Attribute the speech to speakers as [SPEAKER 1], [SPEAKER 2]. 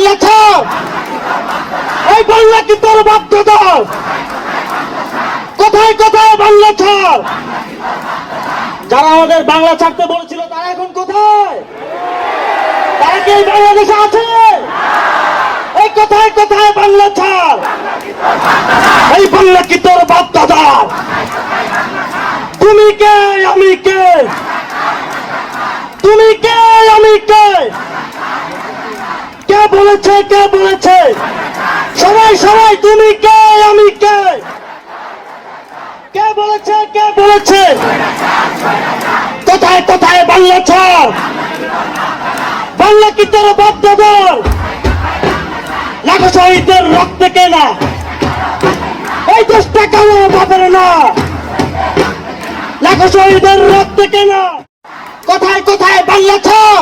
[SPEAKER 1] বাংলা কোথায় কোথায় বাংলা ছাড় যারা আমাদের বাংলা ছাড়তে বলেছিল, তারা এখন কোথায়? কি বাংলাদেশে আছে? এই কোথায় কোথায় বাংলা ছাড় এই বাংলা কি তোর বাপ দাদার তুমি কে, আমি কে তুমি কে আমি কে কে বলেছে, কে বলেছে? সবাই সবাই, তুমি কে, আমি কে? কে বলেছে কে বলেছে? কোথায় কোথায় বাংলা ছাড় বাংলা কি তোর বাপ দাদার লাখো শহীদদের রক্তে কেনা? এই দেশটা কেন বাপের না। লাখো শহীদের রক্তে কেনা? কোথায় কোথায় বাংলা ছাড়